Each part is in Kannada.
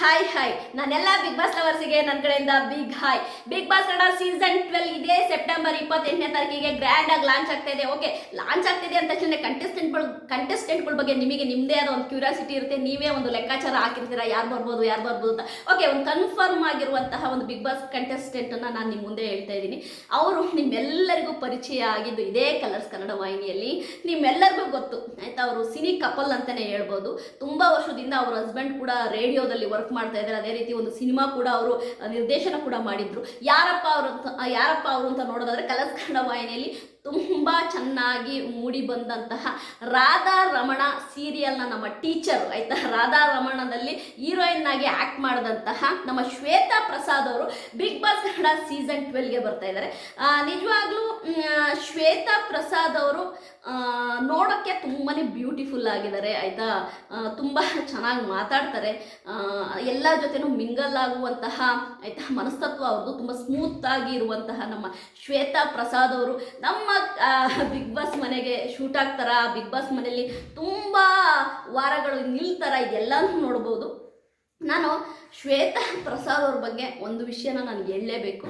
ಹಾಯ್ ಹಾಯ್ ನಾನೆಲ್ಲ ಬಿಗ್ ಬಾಸ್ ಲವರ್ಸಿಗೆ ನನ್ನ ಕಡೆಯಿಂದ big hi big boss Kannada season twelve ಇದೇ. ಸೆಪ್ಟೆಂಬರ್ ಇಪ್ಪತ್ತೆಂಟನೇ ತಾರೀಕಿಗೆ ಗ್ರ್ಯಾಂಡ್ ಆಗಿ ಲಾಂಚ್ ಆಗ್ತಾ ಇದೆ. ಓಕೆ ಲಾಂಚ್ ಆಗ್ತಿದೆ ಅಂತ ತಕ್ಷಣ ಕಂಟೆಸ್ಟೆಂಟ್ಗಳು ಕಂಟೆಸ್ಟೆಂಟ್ಗಳ ಬಗ್ಗೆ ನಿಮಗೆ ನಿಮ್ಮದೇ ಆದ ಒಂದು ಕ್ಯೂರಿಯಾಸಿಟಿ ಇರುತ್ತೆ. ನೀವೇ ಒಂದು ಲೆಕ್ಕಾಚಾರ ಹಾಕಿರ್ತೀರಾ? ಯಾರು ಬರ್ಬೋದು ಯಾರು ಬರ್ಬೋದು ಅಂತ. ಓಕೆ ಒಂದು ಕನ್ಫರ್ಮ್ ಆಗಿರುವಂತಹ ಒಂದು ಬಿಗ್ ಬಾಸ್ ಕಂಟೆಸ್ಟೆಂಟನ್ನು ನಾನು ನಿಮ್ಮ ಮುಂದೆ ಹೇಳ್ತಾ ಇದ್ದೀನಿ. ಅವರು ನಿಮ್ಮೆಲ್ಲರಿಗೂ ಪರಿಚಯ ಆಗಿದ್ದು ಇದೇ ಕಲರ್ಸ್ ಕನ್ನಡ ವಾಹಿನಿಯಲ್ಲಿ. ನಿಮ್ಮೆಲ್ಲರಿಗೂ ಗೊತ್ತು. ಆಯ್ತಾ, ಅವರು ಸಿನಿ ಕಪಲ್ ಅಂತಲೇ ಹೇಳ್ಬೋದು. ತುಂಬ ವರ್ಷದಿಂದ ಅವ್ರ ಹಸ್ಬೆಂಡ್ ಕೂಡ ರೇಡಿಯೋದಲ್ಲಿ ವರ್ಕ್ ಮಾಡ್ತಾ ಇದ್ದಾರೆ. ಅದೇ ರೀತಿ ಒಂದು ಸಿನಿಮಾ ಕೂಡ ಅವರು ನಿರ್ದೇಶನ ಕೂಡ ಮಾಡಿದ್ರು. ಯಾರಪ್ಪ ಅವರು ಯಾರಪ್ಪ ಅವರು ಅಂತ ನೋಡೋದಾದ್ರೆ ಕಲರ್ಸ್ ಕನ್ನಡ ವಾಹಿನಿಯಲ್ಲಿ ತುಂಬ ಚೆನ್ನಾಗಿ ಮೂಡಿ ಬಂದಂತಹ ರಾಧಾ ರಮಣ ಸೀರಿಯಲ್ನ ನಮ್ಮ ಟೀಚರ್ ಆಯ್ತಾ? ರಾಧಾ ರಮಣದಲ್ಲಿ ಹೀರೋಯಿನ್ ಆಗಿ ಆ್ಯಕ್ಟ್ ಮಾಡಿದಂತಹ ನಮ್ಮ ಶ್ವೇತಾ ಪ್ರಸಾದ್ ಅವರು ಬಿಗ್ ಬಾಸ್ ಕನ್ನಡ ಸೀಸನ್ ಟ್ವೆಲ್ಗೆ ಬರ್ತಾ ಇದ್ದಾರೆ. ನಿಜವಾಗ್ಲೂ ಶ್ವೇತಾ ಪ್ರಸಾದ್ ಅವರು ನೋಡೋಕ್ಕೆ ತುಂಬಾ ಬ್ಯೂಟಿಫುಲ್ ಆಗಿದ್ದಾರೆ, ಆಯಿತಾ? ತುಂಬ ಚೆನ್ನಾಗಿ ಮಾತಾಡ್ತಾರೆ. ಎಲ್ಲ ಜೊತೆನೂ ಮಿಂಗಲ್ ಆಗುವಂತಹ, ಆಯಿತಾ, ಮನಸ್ತತ್ವ ಅವ್ರದ್ದು ತುಂಬ ಸ್ಮೂತ್ ಆಗಿ ಇರುವಂತಹ ನಮ್ಮ ಶ್ವೇತಾ ಪ್ರಸಾದ್ ಅವರು. ನಮ್ಮ ಬಿಗ್ ಬಾಸ್ ಮನೆಗೆ ಶೂಟ್ ಆಗ್ತಾರ? ಬಿಗ್ ಬಾಸ್ ಮನೆಯಲ್ಲಿ ತುಂಬ ವಾರಗಳು ನಿಲ್ತಾರ? ಇದೆಲ್ಲನೂ ನೋಡ್ಬೋದು. ನಾನು ಶ್ವೇತಾ ಪ್ರಸಾದ್ ಅವ್ರ ಬಗ್ಗೆ ಒಂದು ವಿಷಯನ ನಾನು ಹೇಳಲೇಬೇಕು.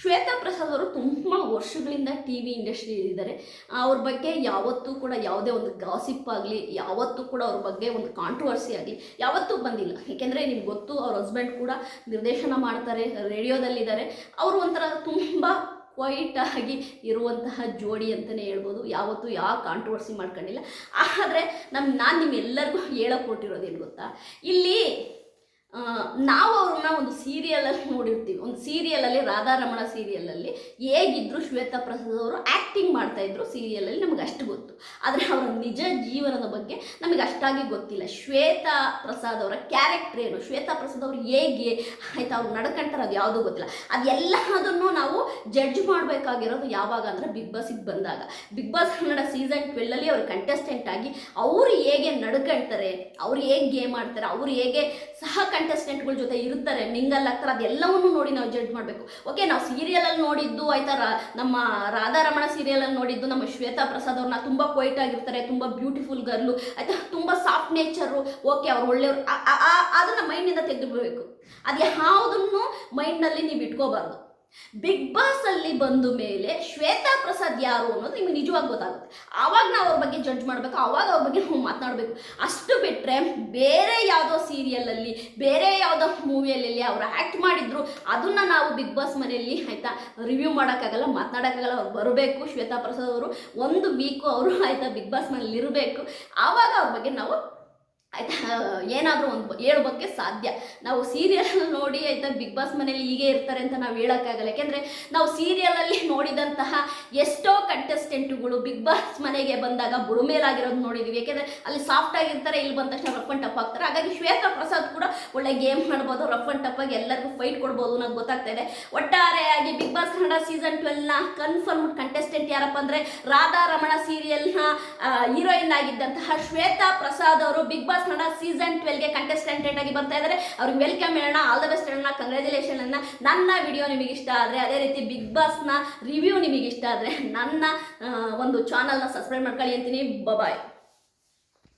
ಶ್ವೇತಾ ಪ್ರಸಾದ್ ಅವರು ತುಂಬ ವರ್ಷಗಳಿಂದ ಟಿ ವಿ ಇಂಡಸ್ಟ್ರಿ ಇದ್ದಾರೆ. ಅವ್ರ ಬಗ್ಗೆ ಯಾವತ್ತೂ ಕೂಡ ಯಾವುದೇ ಒಂದು ಗಾಸಿಪ್ ಆಗಲಿ, ಯಾವತ್ತೂ ಕೂಡ ಅವ್ರ ಬಗ್ಗೆ ಒಂದು ಕಾಂಟ್ರವರ್ಸಿ ಆಗಲಿ ಯಾವತ್ತೂ ಬಂದಿಲ್ಲ. ಏಕೆಂದರೆ ನಿಮ್ಗೆ ಗೊತ್ತು, ಅವ್ರ ಹಸ್ಬೆಂಡ್ ಕೂಡ ನಿರ್ದೇಶನ ಮಾಡ್ತಾರೆ ರೇಡಿಯೋದಲ್ಲಿದ್ದಾರೆ ಅವರು ಒಂಥರ ತುಂಬ ಆಗಿ ಇರುವಂತಹ ಜೋಡಿ ಅಂತಲೇ ಹೇಳ್ಬೋದು. ಯಾವತ್ತೂ ಯಾವ ಕಾಂಟ್ರವರ್ಸಿ ಮಾಡ್ಕೊಂಡಿಲ್ಲ. ಆದರೆ ನಮ್ಮ ನಾನು ನಿಮ್ಮೆಲ್ಲರಿಗೂ ಹೇಳಕ್ಕೆ ಕೊಟ್ಟಿರೋದೇನು ಗೊತ್ತಾ? ಇಲ್ಲಿ ನಾವು ಅವ್ರನ್ನ ಒಂದು ಸೀರಿಯಲಲ್ಲಿ ನೋಡಿರ್ತೀವಿ. ಒಂದು ಸೀರಿಯಲಲ್ಲಿ ರಾಧಾರಮಣ ಸೀರಿಯಲಲ್ಲಿ ಹೇಗಿದ್ರು ಶ್ವೇತಾ ಪ್ರಸಾದ್ ಅವರು ಆ್ಯಕ್ಟಿಂಗ್ ಮಾಡ್ತಾ ಇದ್ರು ಸೀರಿಯಲಲ್ಲಿ ನಮಗೆ ಅಷ್ಟು ಗೊತ್ತು. ಆದರೆ ಅವರ ನಿಜ ಜೀವನದ ಬಗ್ಗೆ ನಮಗೆ ಅಷ್ಟಾಗಿ ಗೊತ್ತಿಲ್ಲ. ಶ್ವೇತಾ ಪ್ರಸಾದ್ ಅವರ ಕ್ಯಾರೆಕ್ಟರ್ ಏನು? ಶ್ವೇತಾ ಪ್ರಸಾದ್ ಅವರು ಹೇಗೆ? ಆಯ್ತಾ, ಅವ್ರು ನಡ್ಕೊಂತಾರೆ ಅದು ಯಾವುದೂ ಗೊತ್ತಿಲ್ಲ. ಅದೆಲ್ಲದನ್ನು ನಾವು ಜಡ್ಜ್ ಮಾಡಬೇಕಾಗಿರೋದು ಯಾವಾಗ ಅಂದರೆ ಬಿಗ್ ಬಾಸಿಗೆ ಬಂದಾಗ. ಬಿಗ್ ಬಾಸ್ ಕನ್ನಡ ಸೀಸನ್ ಟ್ವೆಲ್ಲಲ್ಲಿ ಅವರು ಕಂಟೆಸ್ಟೆಂಟ್ ಆಗಿ ಅವರು ಹೇಗೆ ನಡ್ಕೊಳ್ತಾರೆ ಅವ್ರು ಹೇಗೆ ಗೇಮ್ ಆಡ್ತಾರೆ, ಅವ್ರು ಹೇಗೆ ಸಹ ಕಂಟೆಸ್ಟೆಂಟ್ಗಳ ಜೊತೆ ಇರ್ತಾರೆ ಮಿಂಗಲ್ ಆಗ್ತಾರೆ, ಅದೆಲ್ಲವನ್ನು ನೋಡಿ ನಾವು ಜಡ್ಜ್ ಮಾಡಬೇಕು. ಓಕೆ ನಾವು ಸೀರಿಯಲಲ್ಲಿ ನೋಡಿದ್ದು ಆಯ್ತಾ ನಮ್ಮ ರಾಧಾರಮಣ ಸೀರಿಯಲಲ್ಲಿ ನೋಡಿದ್ದು, ನಮ್ಮ ಶ್ವೇತಾ ಪ್ರಸಾದ್ ಅವ್ರನ್ನ ತುಂಬ ಕ್ವೈಟ್ ಆಗಿರ್ತಾರೆ, ತುಂಬ ಬ್ಯೂಟಿಫುಲ್ ಗರ್ಲು ಆಯ್ತಾ, ತುಂಬ ಸಾಫ್ಟ್ ನೇಚರು ಓಕೆ ಅವ್ರು ಒಳ್ಳೆಯವ್ರು ಅದನ್ನ ಮೈಂಡಿಂದ ತೆಗೆದುಬಿಡಬೇಕು. ಅದು ಯಾವುದನ್ನು ಮೈಂಡ್ನಲ್ಲಿ ನೀವು ಇಟ್ಕೋಬಾರ್ದು. ಬಿಗ್ ಬಾಸ್ ಅಲ್ಲಿ ಬಂದ ಮೇಲೆ ಶ್ವೇತಾ ಪ್ರಸಾದ್ ಯಾರು ಅನ್ನೋದು ನಿಮಗೆ ನಿಜವಾಗಿ ಗೊತ್ತಾಗುತ್ತೆ. ಆವಾಗ ನಾವು ಅವ್ರ ಬಗ್ಗೆ ಜಡ್ಜ್ ಮಾಡಬೇಕು, ಆವಾಗ ಅವ್ರ ಬಗ್ಗೆ ನಾವು ಮಾತನಾಡಬೇಕು. ಅಷ್ಟು ಬಿಟ್ಟರೆ ಬೇರೆ ಯಾವುದೋ ಸೀರಿಯಲಲ್ಲಿ ಬೇರೆ ಯಾವುದೋ ಮೂವಿಯಲ್ಲಿ ಅವ್ರು ಆ್ಯಕ್ಟ್ ಮಾಡಿದ್ರು, ಅದನ್ನ ನಾವು ಬಿಗ್ ಬಾಸ್ ಮನೆಯಲ್ಲಿ ಆಯಿತಾ ರಿವ್ಯೂ ಮಾಡೋಕ್ಕಾಗಲ್ಲ, ಮಾತನಾಡೋಕ್ಕಾಗಲ್ಲ, ಅವ್ರು ಬರಬೇಕು, ಶ್ವೇತಾ ಪ್ರಸಾದ್ ಅವರು ಒಂದು ವೀಕು ಅವರು ಆಯಿತಾ ಬಿಗ್ ಬಾಸ್ ಮನೆಯಲ್ಲಿ ಇರಬೇಕು. ಆವಾಗ ಅವ್ರ ಬಗ್ಗೆ ನಾವು ಆಯ್ತಾ? ಏನಾದರೂ ಒಂದು ಹೇಳೋಕ್ಕೆ ಸಾಧ್ಯ. ನಾವು ಸೀರಿಯಲ್ ನೋಡಿ ಆಯ್ತಾ ಬಿಗ್ ಬಾಸ್ ಮನೇಲಿ ಹೀಗೆ ಇರ್ತಾರೆ ಅಂತ ನಾವು ಹೇಳೋಕ್ಕಾಗಲ್ಲ. ಯಾಕೆಂದರೆ ನಾವು ಸೀರಿಯಲಲ್ಲಿ ನೋಡಿದಂತಹ ಎಷ್ಟೋ ಕಂಟೆಸ್ಟೆಂಟುಗಳು ಬಿಗ್ ಬಾಸ್ ಮನೆಗೆ ಬಂದಾಗ ಬುಡುಮೇಲಾಗಿರೋದು ನೋಡಿದ್ದೀವಿ ಯಾಕೆಂದರೆ ಅಲ್ಲಿ ಸಾಫ್ಟ್ ಆಗಿರ್ತಾರೆ, ಇಲ್ಲಿ ಬಂದ ತಕ್ಷಣ ರಫ್ ಅಂಡ್ ಟಫ್ ಆಗ್ತಾರೆ. ಹಾಗಾಗಿ ಶ್ವೇತಾ ಪ್ರಸಾದ್ ಕೂಡ ಒಳ್ಳೆ ಗೇಮ್ ಮಾಡ್ಬೋದು, ರಫ್ ಅಂಡ್ ಟಫ್ ಆಗಿ ಎಲ್ಲರಿಗೂ ಫೈಟ್ ಕೊಡ್ಬೋದು ನನಗೆ ಗೊತ್ತಾಗ್ತಾ ಇದೆ. ಒಟ್ಟಾರೆಯಾಗಿ ಬಿಗ್ ಬಾಸ್ ಕನ್ನಡ ಸೀಸನ್ ಟ್ವೆಲ್ನ ಕನ್ಫರ್ಮ್ ಕಂಟೆಸ್ಟೆಂಟ್ ಯಾರಪ್ಪ ಅಂದರೆ ರಾಧಾ ರಮಣ ಸೀರಿಯಲ್ನ ಹೀರೋಯಿನ್ ಆಗಿದ್ದಂತಹ ಶ್ವೇತಾ ಪ್ರಸಾದ್ ಅವರು ಬಿಗ್ ಬಾಸ್ ಕನ್ನಡ ಸೀಸನ್ ಟ್ವೆಲ್ಗೆ ಕಂಟೆಸ್ಟೆಂಟೆಂಟ್ ಆಗಿ ಬರ್ತಾ ಇದ್ದಾರೆ. ಅವ್ರಿಗೆ ವೆಲ್ಕಮ್ ಹೇಳೋಣ. ಆಲ್ ದ ಬೆಸ್ಟ್ ಹೇಳೋಣ. ಕಂಗ್ರ್ಯಾಚುಲೇಷನ್ ಅನ್ನ ನನ್ನ ವಿಡಿಯೋ ನಿಮಗೆ ಇಷ್ಟ ಆದರೆ ಅದೇ ರೀತಿ ಬಿಗ್ ಬಾಸ್ನ ರಿವ್ಯೂ ನಿಮಗೆ ಇಷ್ಟ ಆದರೆ ನನ್ನ ಒಂದು ಚಾನಲ್ನ ಸಬ್ಸ್ಕ್ರೈಬ್ ಮಾಡ್ಕೊಳ್ಳಿ ಅಂತೀನಿ. ಬಾಯ್